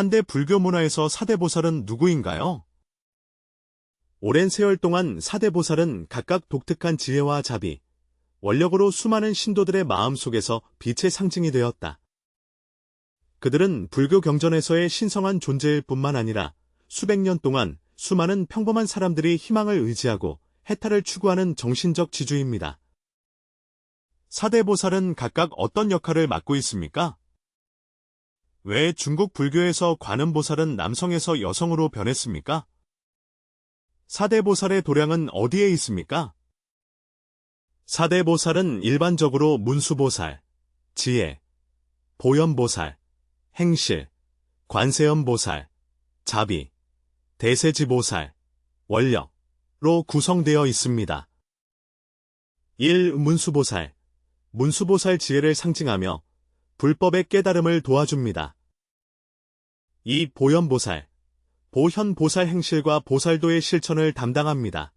한데 불교 문화에서 사대보살은 누구인가요? 오랜 세월 동안 사대보살은 각각 독특한 지혜와 자비, 원력으로 수많은 신도들의 마음 속에서 빛의 상징이 되었다. 그들은 불교 경전에서의 신성한 존재일 뿐만 아니라 수백 년 동안 수많은 평범한 사람들이 희망을 의지하고 해탈을 추구하는 정신적 지주입니다. 사대보살은 각각 어떤 역할을 맡고 있습니까? 왜 중국 불교에서 관음보살은 남성에서 여성으로 변했습니까? 사대보살의 도량은 어디에 있습니까? 사대보살은 일반적으로 문수보살, 지혜, 보현보살, 행실, 관세음보살, 자비, 대세지보살, 원력로 구성되어 있습니다. 1. 문수보살 문수보살 지혜를 상징하며 불법의 깨달음을 도와줍니다. 2. 보현보살 보현보살 행실과 보살도의 실천을 담당합니다.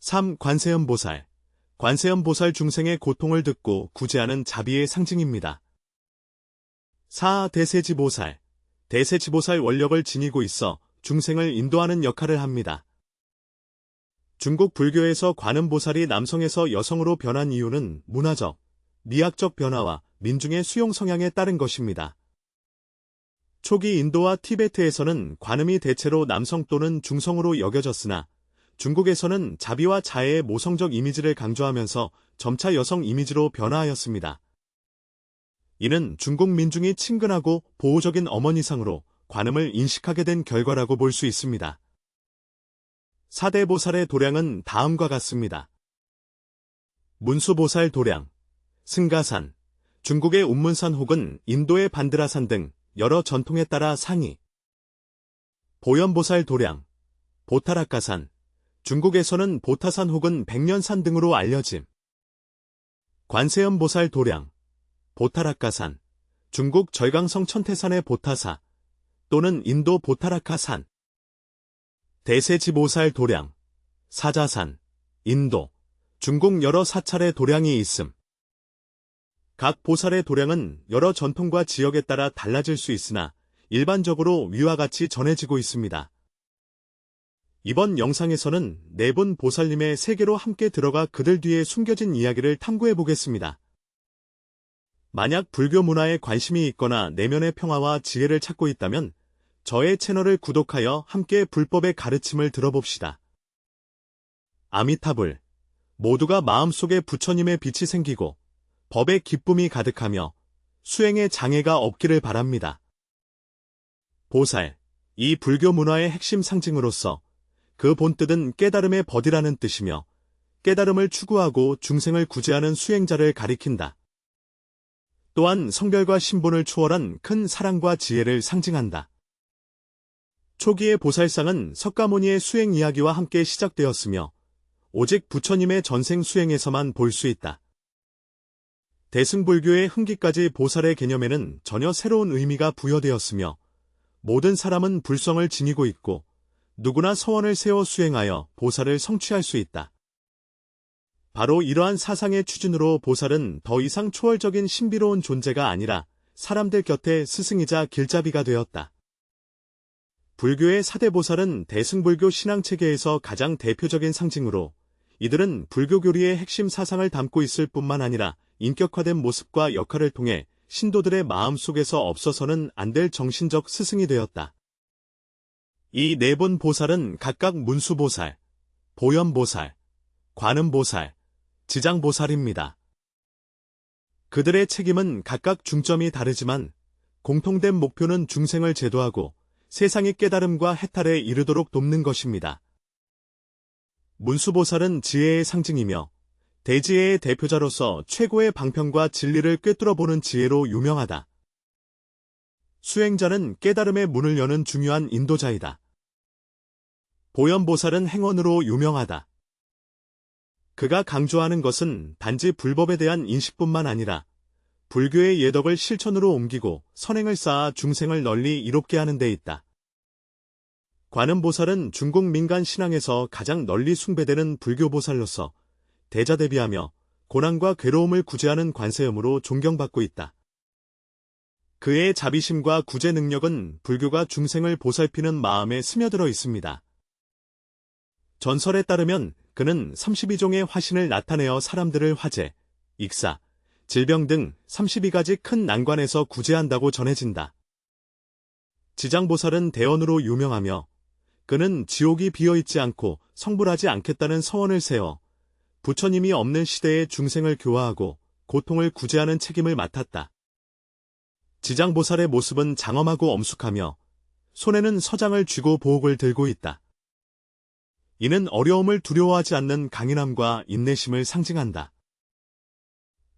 3. 관세음보살 관세음보살 중생의 고통을 듣고 구제하는 자비의 상징입니다. 4. 대세지보살 대세지보살 원력을 지니고 있어 중생을 인도하는 역할을 합니다. 중국 불교에서 관음보살이 남성에서 여성으로 변한 이유는 문화적, 미학적 변화와 민중의 수용 성향에 따른 것입니다. 초기 인도와 티베트에서는 관음이 대체로 남성 또는 중성으로 여겨졌으나 중국에서는 자비와 자애의 모성적 이미지를 강조하면서 점차 여성 이미지로 변화하였습니다. 이는 중국 민중이 친근하고 보호적인 어머니상으로 관음을 인식하게 된 결과라고 볼 수 있습니다. 사대보살의 도량은 다음과 같습니다. 문수보살 도량, 승가산, 중국의 운문산 혹은 인도의 반드라산 등 여러 전통에 따라 상이, 보현보살 도량, 보타라카산, 중국에서는 보타산 혹은 백년산 등으로 알려짐. 관세음보살 도량, 보타라카산, 중국 절강성 천태산의 보타사, 또는 인도 보타라카산, 대세지보살 도량, 사자산, 인도, 중국 여러 사찰의 도량이 있음. 각 보살의 도량은 여러 전통과 지역에 따라 달라질 수 있으나 일반적으로 위와 같이 전해지고 있습니다. 이번 영상에서는 네 분 보살님의 세계로 함께 들어가 그들 뒤에 숨겨진 이야기를 탐구해 보겠습니다. 만약 불교 문화에 관심이 있거나 내면의 평화와 지혜를 찾고 있다면 저의 채널을 구독하여 함께 불법의 가르침을 들어봅시다. 아미타불 모두가 마음속에 부처님의 빛이 생기고 법의 기쁨이 가득하며 수행의 장애가 없기를 바랍니다. 보살, 이 불교 문화의 핵심 상징으로서 그 본뜻은 깨달음의 버디라는 뜻이며 깨달음을 추구하고 중생을 구제하는 수행자를 가리킨다. 또한 성별과 신분을 초월한 큰 사랑과 지혜를 상징한다. 초기의 보살상은 석가모니의 수행 이야기와 함께 시작되었으며 오직 부처님의 전생 수행에서만 볼 수 있다. 대승불교의 흥기까지 보살의 개념에는 전혀 새로운 의미가 부여되었으며 모든 사람은 불성을 지니고 있고 누구나 서원을 세워 수행하여 보살을 성취할 수 있다. 바로 이러한 사상의 추진으로 보살은 더 이상 초월적인 신비로운 존재가 아니라 사람들 곁에 스승이자 길잡이가 되었다. 불교의 사대보살은 대승불교 신앙체계에서 가장 대표적인 상징으로 이들은 불교 교리의 핵심 사상을 담고 있을 뿐만 아니라 인격화된 모습과 역할을 통해 신도들의 마음속에서 없어서는 안 될 정신적 스승이 되었다. 이 네 분 보살은 각각 문수보살, 보현보살, 관음보살, 지장보살입니다. 그들의 책임은 각각 중점이 다르지만 공통된 목표는 중생을 제도하고 세상의 깨달음과 해탈에 이르도록 돕는 것입니다. 문수보살은 지혜의 상징이며 대지혜의 대표자로서 최고의 방편과 진리를 꿰뚫어보는 지혜로 유명하다. 수행자는 깨달음의 문을 여는 중요한 인도자이다. 보현보살은 행원으로 유명하다. 그가 강조하는 것은 단지 불법에 대한 인식뿐만 아니라 불교의 예덕을 실천으로 옮기고 선행을 쌓아 중생을 널리 이롭게 하는 데 있다. 관음보살은 중국 민간 신앙에서 가장 널리 숭배되는 불교보살로서 대자 대비하며 고난과 괴로움을 구제하는 관세음으로 존경받고 있다. 그의 자비심과 구제 능력은 불교가 중생을 보살피는 마음에 스며들어 있습니다. 전설에 따르면 그는 32종의 화신을 나타내어 사람들을 화재, 익사, 질병 등 32가지 큰 난관에서 구제한다고 전해진다. 지장보살은 대원으로 유명하며 그는 지옥이 비어있지 않고 성불하지 않겠다는 서원을 세워 부처님이 없는 시대에 중생을 교화하고 고통을 구제하는 책임을 맡았다. 지장보살의 모습은 장엄하고 엄숙하며 손에는 서장을 쥐고 보옥을 들고 있다. 이는 어려움을 두려워하지 않는 강인함과 인내심을 상징한다.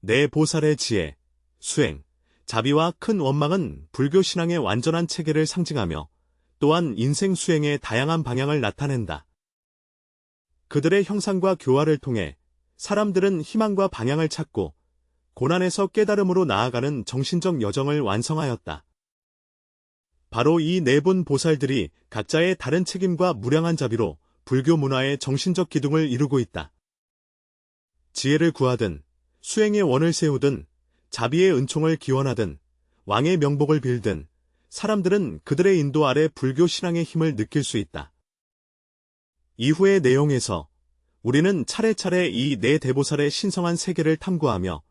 내 보살의 지혜, 수행, 자비와 큰 원망은 불교 신앙의 완전한 체계를 상징하며 또한 인생 수행의 다양한 방향을 나타낸다. 그들의 형상과 교화를 통해 사람들은 희망과 방향을 찾고 고난에서 깨달음으로 나아가는 정신적 여정을 완성하였다. 바로 이 네 분 보살들이 각자의 다른 책임과 무량한 자비로 불교 문화의 정신적 기둥을 이루고 있다. 지혜를 구하든 수행의 원을 세우든 자비의 은총을 기원하든 왕의 명복을 빌든 사람들은 그들의 인도 아래 불교 신앙의 힘을 느낄 수 있다. 이후의 내용에서 우리는 차례차례 이 네 대보살의 신성한 세계를 탐구하며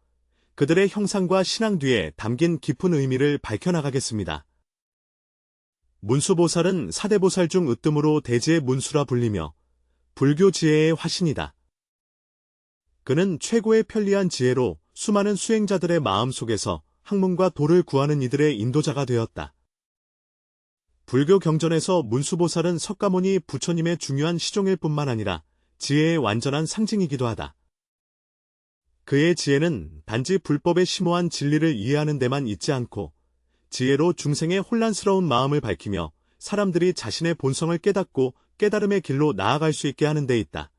그들의 형상과 신앙 뒤에 담긴 깊은 의미를 밝혀나가겠습니다. 문수보살은 사대보살 중 으뜸으로 대지의 문수라 불리며 불교 지혜의 화신이다. 그는 최고의 편리한 지혜로 수많은 수행자들의 마음 속에서 학문과 도를 구하는 이들의 인도자가 되었다. 불교 경전에서 문수보살은 석가모니 부처님의 중요한 시종일 뿐만 아니라 지혜의 완전한 상징이기도 하다. 그의 지혜는 단지 불법에 심오한 진리를 이해하는 데만 있지 않고 지혜로 중생의 혼란스러운 마음을 밝히며 사람들이 자신의 본성을 깨닫고 깨달음의 길로 나아갈 수 있게 하는 데 있다.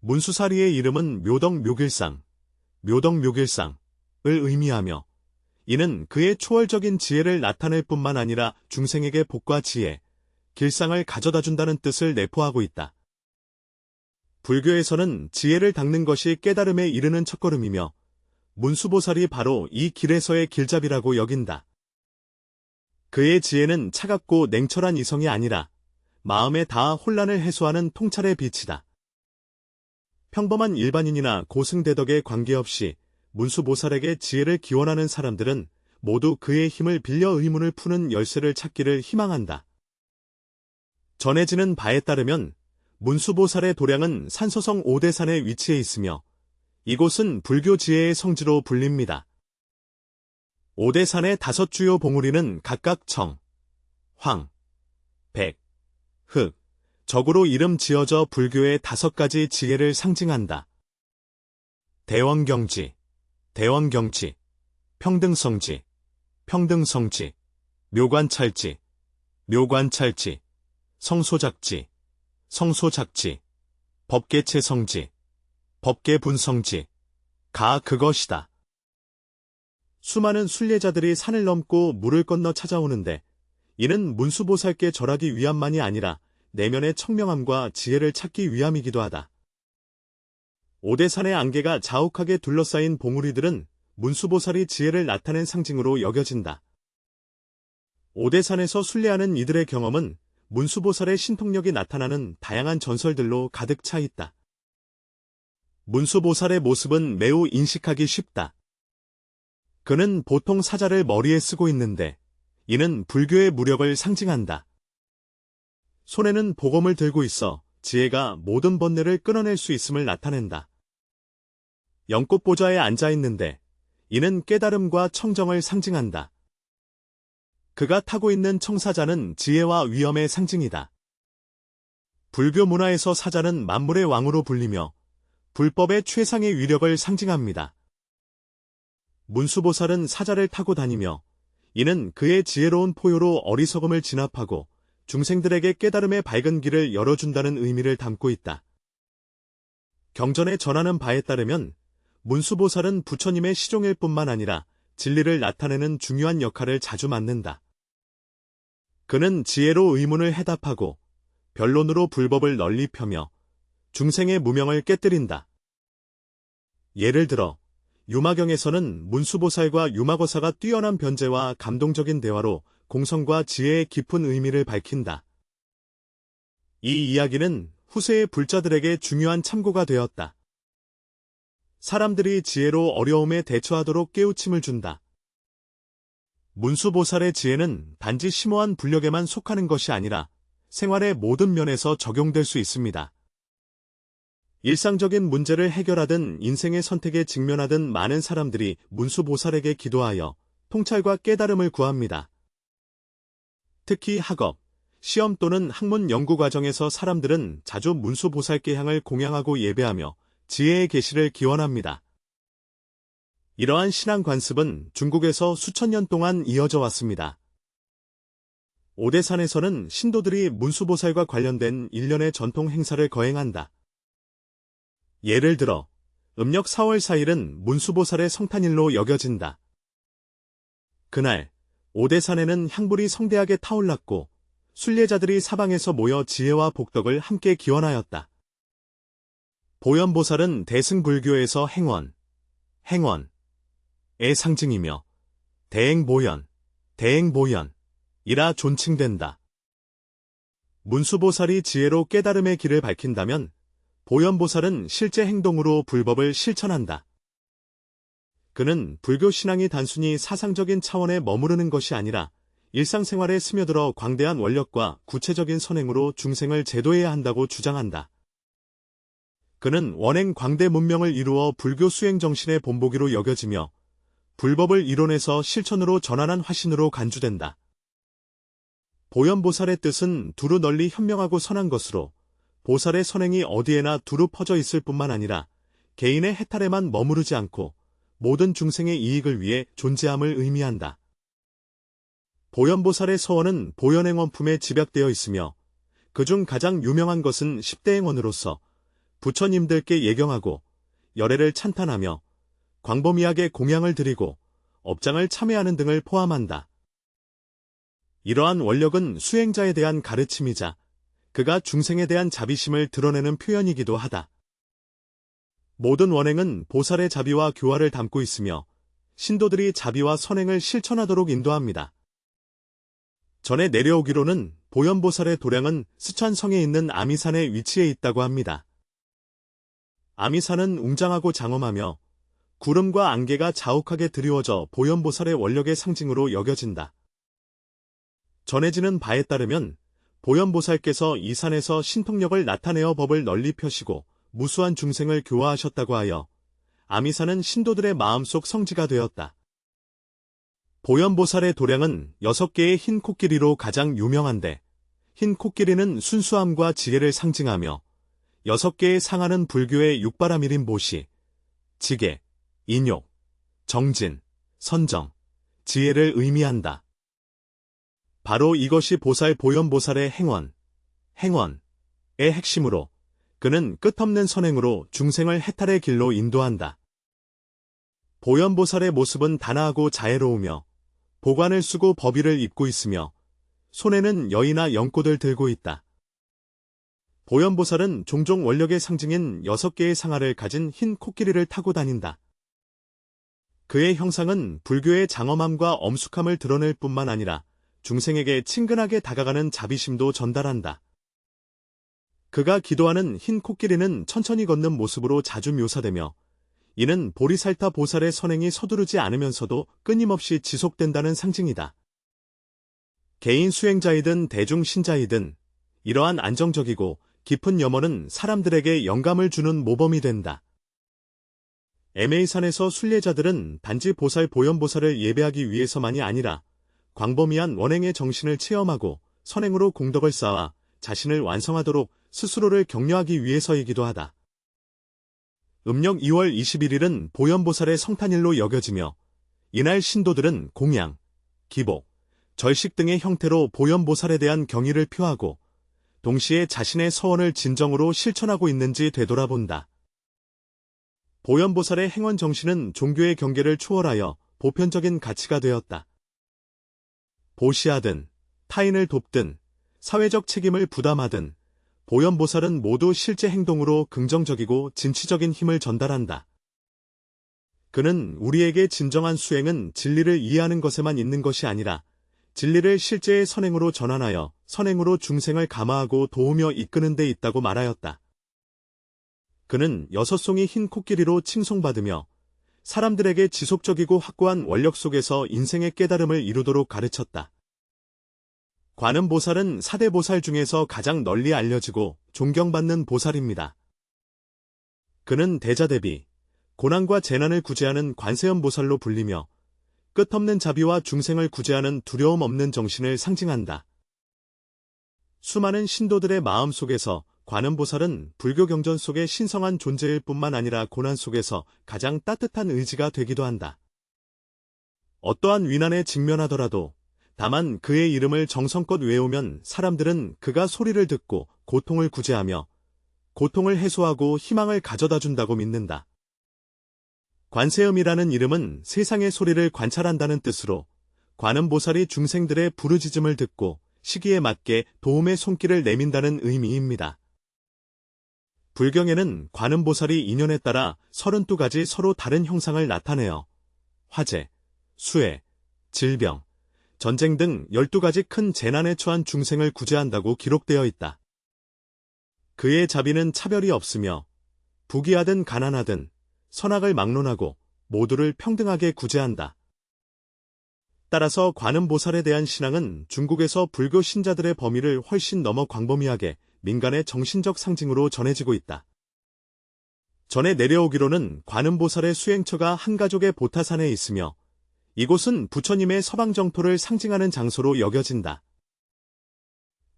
문수사리의 이름은 묘덕 묘길상, 묘덕 묘길상을 의미하며 이는 그의 초월적인 지혜를 나타낼 뿐만 아니라 중생에게 복과 지혜, 길상을 가져다 준다는 뜻을 내포하고 있다. 불교에서는 지혜를 닦는 것이 깨달음에 이르는 첫걸음이며 문수보살이 바로 이 길에서의 길잡이라고 여긴다. 그의 지혜는 차갑고 냉철한 이성이 아니라 마음에 다 혼란을 해소하는 통찰의 빛이다. 평범한 일반인이나 고승대덕에 관계없이 문수보살에게 지혜를 기원하는 사람들은 모두 그의 힘을 빌려 의문을 푸는 열쇠를 찾기를 희망한다. 전해지는 바에 따르면 문수보살의 도량은 산소성 오대산에 위치해 있으며 이곳은 불교 지혜의 성지로 불립니다. 오대산의 다섯 주요 봉우리는 각각 청, 황, 백, 흑, 적으로 이름 지어져 불교의 다섯 가지 지혜를 상징한다. 대원경지, 대원경지, 평등성지, 평등성지, 묘관찰지, 묘관찰지, 성소작지, 성소 작지, 법계체성지, 법계 분성지, 가 그것이다. 수많은 순례자들이 산을 넘고 물을 건너 찾아오는데 이는 문수보살께 절하기 위함만이 아니라 내면의 청명함과 지혜를 찾기 위함이기도 하다. 오대산의 안개가 자욱하게 둘러싸인 봉우리들은 문수보살이 지혜를 나타낸 상징으로 여겨진다. 오대산에서 순례하는 이들의 경험은 문수보살의 신통력이 나타나는 다양한 전설들로 가득 차 있다. 문수보살의 모습은 매우 인식하기 쉽다. 그는 보통 사자를 머리에 쓰고 있는데 이는 불교의 무력을 상징한다. 손에는 복음을 들고 있어 지혜가 모든 번뇌를 끊어낼 수 있음을 나타낸다. 연꽃보좌에 앉아 있는데 이는 깨달음과 청정을 상징한다. 그가 타고 있는 청사자는 지혜와 위엄의 상징이다. 불교 문화에서 사자는 만물의 왕으로 불리며 불법의 최상의 위력을 상징합니다. 문수보살은 사자를 타고 다니며 이는 그의 지혜로운 포효로 어리석음을 진압하고 중생들에게 깨달음의 밝은 길을 열어준다는 의미를 담고 있다. 경전에 전하는 바에 따르면 문수보살은 부처님의 시종일 뿐만 아니라 진리를 나타내는 중요한 역할을 자주 맡는다. 그는 지혜로 의문을 해답하고 변론으로 불법을 널리 펴며 중생의 무명을 깨뜨린다. 예를 들어 유마경에서는 문수보살과 유마거사가 뛰어난 변제와 감동적인 대화로 공성과 지혜의 깊은 의미를 밝힌다. 이 이야기는 후세의 불자들에게 중요한 참고가 되었다. 사람들이 지혜로 어려움에 대처하도록 깨우침을 준다. 문수보살의 지혜는 단지 심오한 분력에만 속하는 것이 아니라 생활의 모든 면에서 적용될 수 있습니다. 일상적인 문제를 해결하든 인생의 선택에 직면하든 많은 사람들이 문수보살에게 기도하여 통찰과 깨달음을 구합니다. 특히 학업, 시험 또는 학문 연구 과정에서 사람들은 자주 문수보살께 향을 공양하고 예배하며 지혜의 계시를 기원합니다. 이러한 신앙 관습은 중국에서 수천 년 동안 이어져 왔습니다. 오대산에서는 신도들이 문수보살과 관련된 일련의 전통 행사를 거행한다. 예를 들어 음력 4월 4일은 문수보살의 성탄일로 여겨진다. 그날 오대산에는 향불이 성대하게 타올랐고 순례자들이 사방에서 모여 지혜와 복덕을 함께 기원하였다. 보현보살은 대승불교에서 행원, 행원 의 상징이며 대행보현, 대행보현이라 존칭된다. 문수보살이 지혜로 깨달음의 길을 밝힌다면 보현보살은 실제 행동으로 불법을 실천한다. 그는 불교 신앙이 단순히 사상적인 차원에 머무르는 것이 아니라 일상생활에 스며들어 광대한 원력과 구체적인 선행으로 중생을 제도해야 한다고 주장한다. 그는 원행 광대 문명을 이루어 불교 수행 정신의 본보기로 여겨지며 불법을 이론에서 실천으로 전환한 화신으로 간주된다. 보현보살의 뜻은 두루 널리 현명하고 선한 것으로 보살의 선행이 어디에나 두루 퍼져 있을 뿐만 아니라 개인의 해탈에만 머무르지 않고 모든 중생의 이익을 위해 존재함을 의미한다. 보현보살의 서원은 보현행원품에 집약되어 있으며 그중 가장 유명한 것은 10대행원으로서 부처님들께 예경하고 열애를 찬탄하며 광범위하게 공양을 드리고 업장을 참여하는 등을 포함한다. 이러한 원력은 수행자에 대한 가르침이자 그가 중생에 대한 자비심을 드러내는 표현이기도 하다. 모든 원행은 보살의 자비와 교화를 담고 있으며 신도들이 자비와 선행을 실천하도록 인도합니다. 전에 내려오기로는 보현보살의 도량은 스촨성에 있는 아미산에 위치해 있다고 합니다. 아미산은 웅장하고 장엄하며 구름과 안개가 자욱하게 드리워져 보현보살의 원력의 상징으로 여겨진다. 전해지는 바에 따르면 보현보살께서 이 산에서 신통력을 나타내어 법을 널리 펴시고 무수한 중생을 교화하셨다고 하여 아미산은 신도들의 마음속 성지가 되었다. 보현보살의 도량은 여섯 개의 흰 코끼리로 가장 유명한데 흰 코끼리는 순수함과 지혜를 상징하며 여섯 개의 상하는 불교의 육바라밀인 보시, 지계, 인욕, 정진, 선정, 지혜를 의미한다. 바로 이것이 보살 보현보살의 행원, 행원의 핵심으로 그는 끝없는 선행으로 중생을 해탈의 길로 인도한다. 보현보살의 모습은 단아하고 자애로우며 보관을 쓰고 법의를 입고 있으며 손에는 여이나 연꽃을 들고 있다. 보현보살은 종종 원력의 상징인 여섯 개의 상아를 가진 흰 코끼리를 타고 다닌다. 그의 형상은 불교의 장엄함과 엄숙함을 드러낼 뿐만 아니라 중생에게 친근하게 다가가는 자비심도 전달한다. 그가 기도하는 흰 코끼리는 천천히 걷는 모습으로 자주 묘사되며 이는 보리살타 보살의 선행이 서두르지 않으면서도 끊임없이 지속된다는 상징이다. 개인 수행자이든 대중 신자이든 이러한 안정적이고 깊은 염원은 사람들에게 영감을 주는 모범이 된다. 에메이산에서 순례자들은 단지 보살 보현보살을 예배하기 위해서만이 아니라 광범위한 원행의 정신을 체험하고 선행으로 공덕을 쌓아 자신을 완성하도록 스스로를 격려하기 위해서이기도 하다. 음력 2월 21일은 보현보살의 성탄일로 여겨지며 이날 신도들은 공양, 기복, 절식 등의 형태로 보현보살에 대한 경의를 표하고 동시에 자신의 서원을 진정으로 실천하고 있는지 되돌아본다. 보현보살의 행원 정신은 종교의 경계를 초월하여 보편적인 가치가 되었다. 보시하든 타인을 돕든 사회적 책임을 부담하든 보현보살은 모두 실제 행동으로 긍정적이고 진취적인 힘을 전달한다. 그는 우리에게 진정한 수행은 진리를 이해하는 것에만 있는 것이 아니라 진리를 실제의 선행으로 전환하여 선행으로 중생을 감화하고 도우며 이끄는 데 있다고 말하였다. 그는 여섯 송이 흰 코끼리로 칭송받으며 사람들에게 지속적이고 확고한 원력 속에서 인생의 깨달음을 이루도록 가르쳤다. 관음보살은 사대 보살 중에서 가장 널리 알려지고 존경받는 보살입니다. 그는 대자대비, 고난과 재난을 구제하는 관세음 보살로 불리며 끝없는 자비와 중생을 구제하는 두려움 없는 정신을 상징한다. 수많은 신도들의 마음 속에서 관음보살은 불교 경전 속의 신성한 존재일 뿐만 아니라 고난 속에서 가장 따뜻한 의지가 되기도 한다. 어떠한 위난에 직면하더라도 다만 그의 이름을 정성껏 외우면 사람들은 그가 소리를 듣고 고통을 구제하며 고통을 해소하고 희망을 가져다 준다고 믿는다. 관세음이라는 이름은 세상의 소리를 관찰한다는 뜻으로 관음보살이 중생들의 부르짖음을 듣고 시기에 맞게 도움의 손길을 내민다는 의미입니다. 불경에는 관음보살이 인연에 따라 32가지 서로 다른 형상을 나타내어 화재, 수해, 질병, 전쟁 등 12가지 큰 재난에 처한 중생을 구제한다고 기록되어 있다. 그의 자비는 차별이 없으며 부귀하든 가난하든 선악을 막론하고 모두를 평등하게 구제한다. 따라서 관음보살에 대한 신앙은 중국에서 불교 신자들의 범위를 훨씬 넘어 광범위하게 민간의 정신적 상징으로 전해지고 있다. 전에 내려오기로는 관음보살의 수행처가 한가족의 보타산에 있으며 이곳은 부처님의 서방정토를 상징하는 장소로 여겨진다.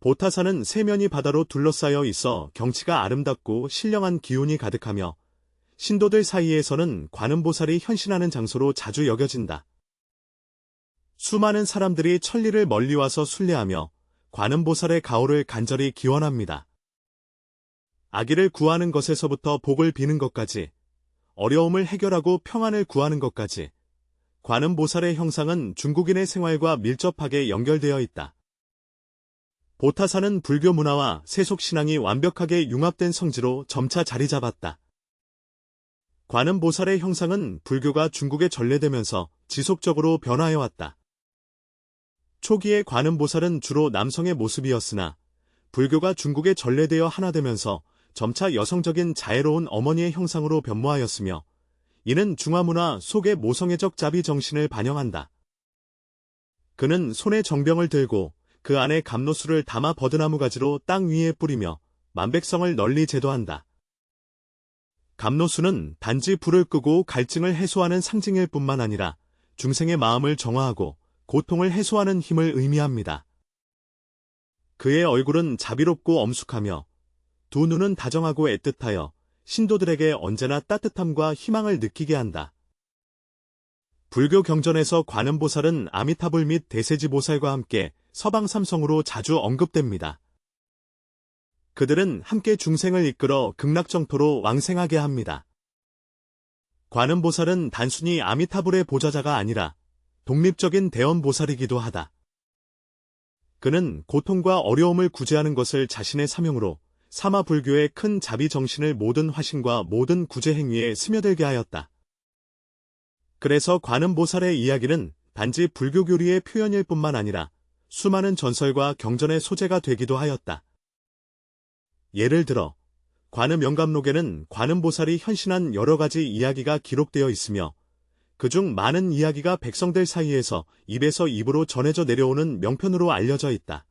보타산은 세면이 바다로 둘러싸여 있어 경치가 아름답고 신령한 기운이 가득하며 신도들 사이에서는 관음보살이 현신하는 장소로 자주 여겨진다. 수많은 사람들이 천리를 멀리 와서 순례하며 관음보살의 가호를 간절히 기원합니다. 아기를 구하는 것에서부터 복을 비는 것까지, 어려움을 해결하고 평안을 구하는 것까지, 관음보살의 형상은 중국인의 생활과 밀접하게 연결되어 있다. 보타사는 불교 문화와 세속신앙이 완벽하게 융합된 성지로 점차 자리 잡았다. 관음보살의 형상은 불교가 중국에 전래되면서 지속적으로 변화해왔다. 초기의 관음보살은 주로 남성의 모습이었으나 불교가 중국에 전래되어 하나 되면서 점차 여성적인 자애로운 어머니의 형상으로 변모하였으며 이는 중화문화 속의 모성애적 자비 정신을 반영한다. 그는 손에 정병을 들고 그 안에 감로수를 담아 버드나무 가지로 땅 위에 뿌리며 만백성을 널리 제도한다. 감로수는 단지 불을 끄고 갈증을 해소하는 상징일 뿐만 아니라 중생의 마음을 정화하고 고통을 해소하는 힘을 의미합니다. 그의 얼굴은 자비롭고 엄숙하며 두 눈은 다정하고 애틋하여 신도들에게 언제나 따뜻함과 희망을 느끼게 한다. 불교 경전에서 관음보살은 아미타불 및 대세지보살과 함께 서방 삼성으로 자주 언급됩니다. 그들은 함께 중생을 이끌어 극락정토로 왕생하게 합니다. 관음보살은 단순히 아미타불의 보좌자가 아니라 독립적인 대원보살이기도 하다. 그는 고통과 어려움을 구제하는 것을 자신의 사명으로 사마 불교의 큰 자비 정신을 모든 화신과 모든 구제 행위에 스며들게 하였다. 그래서 관음보살의 이야기는 단지 불교 교리의 표현일 뿐만 아니라 수많은 전설과 경전의 소재가 되기도 하였다. 예를 들어 관음 영감록에는 관음보살이 현신한 여러 가지 이야기가 기록되어 있으며 그중 많은 이야기가 백성들 사이에서 입에서 입으로 전해져 내려오는 명편으로 알려져 있다.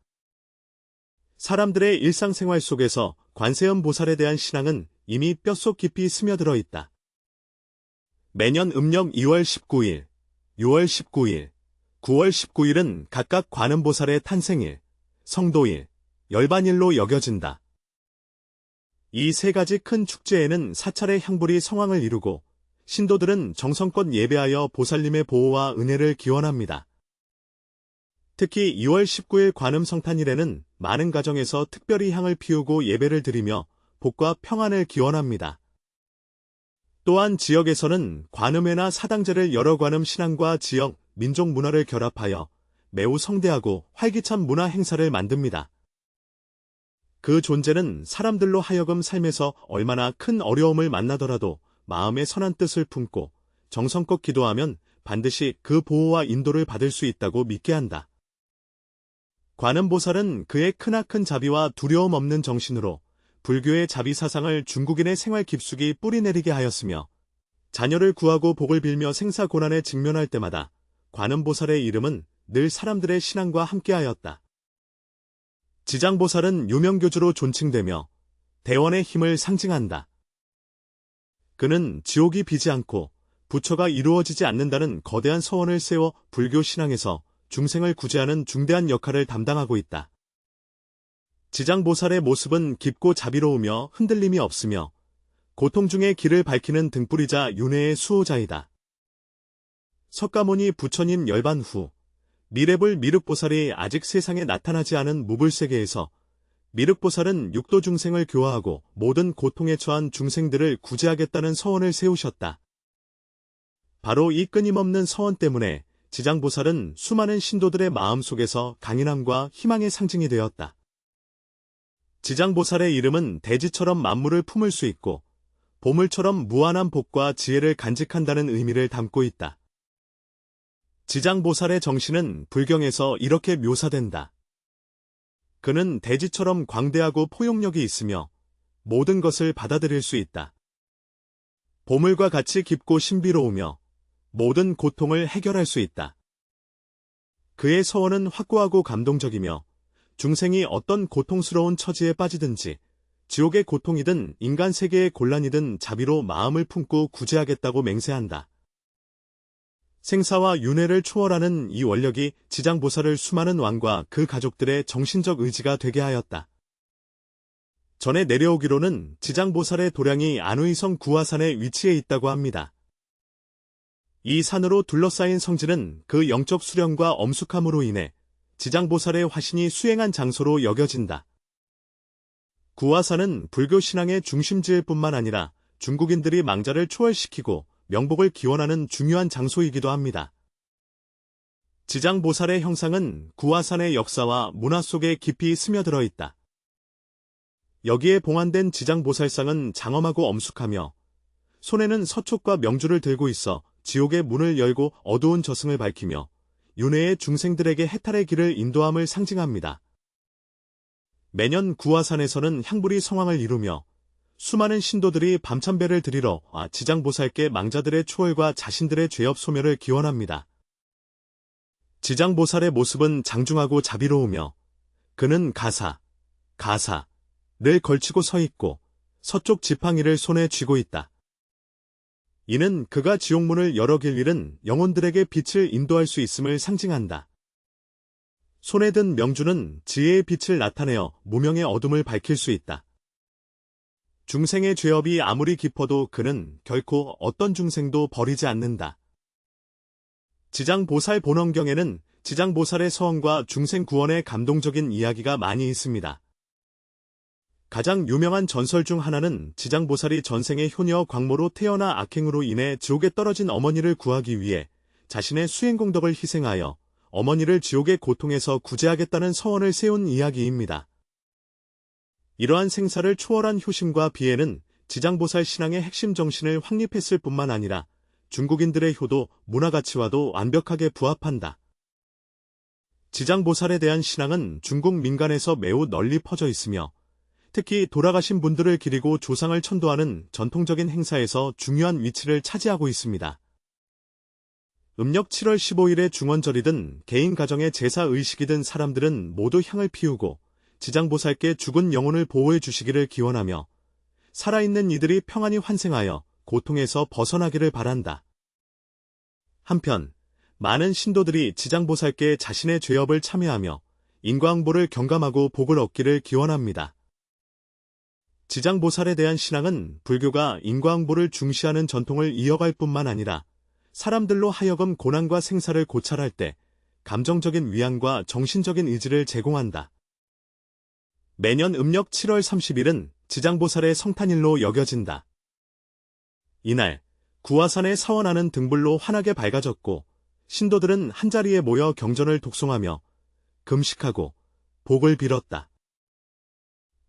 사람들의 일상생활 속에서 관세음 보살에 대한 신앙은 이미 뼛속 깊이 스며들어 있다. 매년 음력 2월 19일, 6월 19일, 9월 19일은 각각 관음보살의 탄생일, 성도일, 열반일로 여겨진다. 이 세 가지 큰 축제에는 사찰의 향불이 성황을 이루고 신도들은 정성껏 예배하여 보살님의 보호와 은혜를 기원합니다. 특히 2월 19일 관음 성탄일에는 많은 가정에서 특별히 향을 피우고 예배를 드리며 복과 평안을 기원합니다. 또한 지역에서는 관음회나 사당제를 여러 관음 신앙과 지역, 민족 문화를 결합하여 매우 성대하고 활기찬 문화 행사를 만듭니다. 그 존재는 사람들로 하여금 삶에서 얼마나 큰 어려움을 만나더라도 마음의 선한 뜻을 품고 정성껏 기도하면 반드시 그 보호와 인도를 받을 수 있다고 믿게 한다. 관음보살은 그의 크나큰 자비와 두려움 없는 정신으로 불교의 자비 사상을 중국인의 생활 깊숙이 뿌리내리게 하였으며 자녀를 구하고 복을 빌며 생사 고난에 직면할 때마다 관음보살의 이름은 늘 사람들의 신앙과 함께하였다. 지장보살은 유명교주로 존칭되며 대원의 힘을 상징한다. 그는 지옥이 비지 않고 부처가 이루어지지 않는다는 거대한 서원을 세워 불교 신앙에서 중생을 구제하는 중대한 역할을 담당하고 있다. 지장보살의 모습은 깊고 자비로우며 흔들림이 없으며 고통 중의 길을 밝히는 등불이자 윤회의 수호자이다. 석가모니 부처님 열반 후 미래불 미륵보살이 아직 세상에 나타나지 않은 무불세계에서 미륵보살은 육도 중생을 교화하고 모든 고통에 처한 중생들을 구제하겠다는 서원을 세우셨다. 바로 이 끊임없는 서원 때문에 지장보살은 수많은 신도들의 마음속에서 강인함과 희망의 상징이 되었다. 지장보살의 이름은 대지처럼 만물을 품을 수 있고 보물처럼 무한한 복과 지혜를 간직한다는 의미를 담고 있다. 지장보살의 정신은 불경에서 이렇게 묘사된다. 그는 대지처럼 광대하고 포용력이 있으며 모든 것을 받아들일 수 있다. 보물과 같이 깊고 신비로우며 모든 고통을 해결할 수 있다. 그의 서원은 확고하고 감동적이며 중생이 어떤 고통스러운 처지에 빠지든지 지옥의 고통이든 인간 세계의 곤란이든 자비로 마음을 품고 구제하겠다고 맹세한다. 생사와 윤회를 초월하는 이 원력이 지장보살을 수많은 왕과 그 가족들의 정신적 의지가 되게 하였다. 전에 내려오기로는 지장보살의 도량이 안의성 구화산에 위치해 있다고 합니다. 이 산으로 둘러싸인 성지는 그 영적 수령과 엄숙함으로 인해 지장보살의 화신이 수행한 장소로 여겨진다. 구화산은 불교 신앙의 중심지일 뿐만 아니라 중국인들이 망자를 초월시키고 명복을 기원하는 중요한 장소이기도 합니다. 지장보살의 형상은 구화산의 역사와 문화 속에 깊이 스며들어 있다. 여기에 봉안된 지장보살상은 장엄하고 엄숙하며 손에는 서촉과 명주를 들고 있어 지옥의 문을 열고 어두운 저승을 밝히며 윤회의 중생들에게 해탈의 길을 인도함을 상징합니다. 매년 구화산에서는 향불이 성황을 이루며 수많은 신도들이 밤참배를 드리러 와 지장보살께 망자들의 초월과 자신들의 죄업 소멸을 기원합니다. 지장보살의 모습은 장중하고 자비로우며 그는 가사, 가사를 걸치고 서 있고 서쪽 지팡이를 손에 쥐고 있다. 이는 그가 지옥문을 열어 길 일은 영혼들에게 빛을 인도할 수 있음을 상징한다. 손에 든 명주는 지혜의 빛을 나타내어 무명의 어둠을 밝힐 수 있다. 중생의 죄업이 아무리 깊어도 그는 결코 어떤 중생도 버리지 않는다. 지장보살 본원경에는 지장보살의 서원과 중생 구원의 감동적인 이야기가 많이 있습니다. 가장 유명한 전설 중 하나는 지장보살이 전생의 효녀 광모로 태어나 악행으로 인해 지옥에 떨어진 어머니를 구하기 위해 자신의 수행공덕을 희생하여 어머니를 지옥의 고통에서 구제하겠다는 서원을 세운 이야기입니다. 이러한 생사를 초월한 효심과 비애는 지장보살 신앙의 핵심 정신을 확립했을 뿐만 아니라 중국인들의 효도 문화 가치와도 완벽하게 부합한다. 지장보살에 대한 신앙은 중국 민간에서 매우 널리 퍼져 있으며 특히 돌아가신 분들을 기리고 조상을 천도하는 전통적인 행사에서 중요한 위치를 차지하고 있습니다. 음력 7월 15일의 중원절이든 개인 가정의 제사 의식이든 사람들은 모두 향을 피우고 지장보살께 죽은 영혼을 보호해 주시기를 기원하며 살아있는 이들이 평안히 환생하여 고통에서 벗어나기를 바란다. 한편 많은 신도들이 지장보살께 자신의 죄업을 참여하며 인과응보를 경감하고 복을 얻기를 기원합니다. 지장보살에 대한 신앙은 불교가 인과응보를 중시하는 전통을 이어갈 뿐만 아니라 사람들로 하여금 고난과 생사를 고찰할 때 감정적인 위안과 정신적인 의지를 제공한다. 매년 음력 7월 30일은 지장보살의 성탄일로 여겨진다. 이날 구화산에 사원하는 등불로 환하게 밝아졌고 신도들은 한자리에 모여 경전을 독송하며 금식하고 복을 빌었다.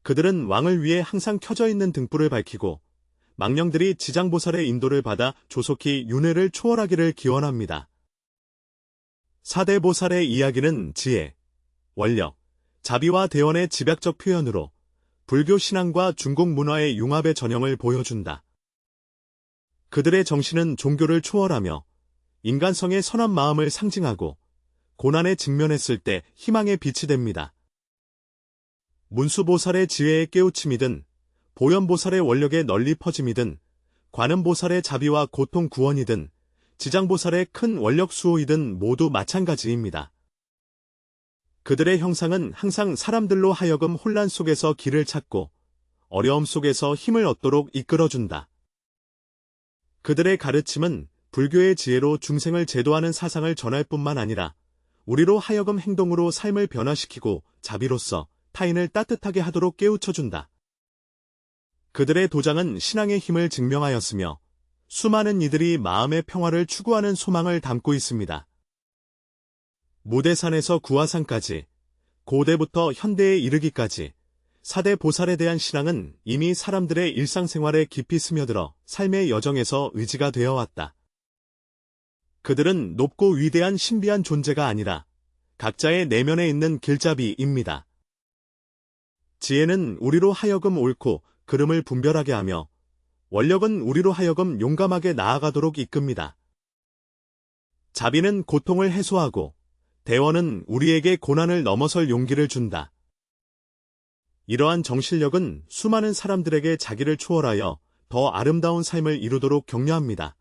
그들은 왕을 위해 항상 켜져 있는 등불을 밝히고 망령들이 지장보살의 인도를 받아 조속히 윤회를 초월하기를 기원합니다. 사대보살의 이야기는 지혜, 원력, 자비와 대원의 집약적 표현으로 불교 신앙과 중국 문화의 융합의 전형을 보여준다. 그들의 정신은 종교를 초월하며 인간성의 선한 마음을 상징하고 고난에 직면했을 때 희망의 빛이 됩니다. 문수보살의 지혜의 깨우침이든 보현보살의 원력의 널리 퍼짐이든 관음보살의 자비와 고통 구원이든 지장보살의 큰 원력 수호이든 모두 마찬가지입니다. 그들의 형상은 항상 사람들로 하여금 혼란 속에서 길을 찾고 어려움 속에서 힘을 얻도록 이끌어준다. 그들의 가르침은 불교의 지혜로 중생을 제도하는 사상을 전할 뿐만 아니라 우리로 하여금 행동으로 삶을 변화시키고 자비로서 타인을 따뜻하게 하도록 깨우쳐준다. 그들의 도장은 신앙의 힘을 증명하였으며 수많은 이들이 마음의 평화를 추구하는 소망을 담고 있습니다. 무대산에서 구화산까지, 고대부터 현대에 이르기까지 사대 보살에 대한 신앙은 이미 사람들의 일상생활에 깊이 스며들어 삶의 여정에서 의지가 되어 왔다. 그들은 높고 위대한 신비한 존재가 아니라 각자의 내면에 있는 길잡이입니다. 지혜는 우리로 하여금 옳고 그름을 분별하게 하며 원력은 우리로 하여금 용감하게 나아가도록 이끕니다. 자비는 고통을 해소하고 대원은 우리에게 고난을 넘어설 용기를 준다. 이러한 정신력은 수많은 사람들에게 자기를 초월하여 더 아름다운 삶을 이루도록 격려합니다.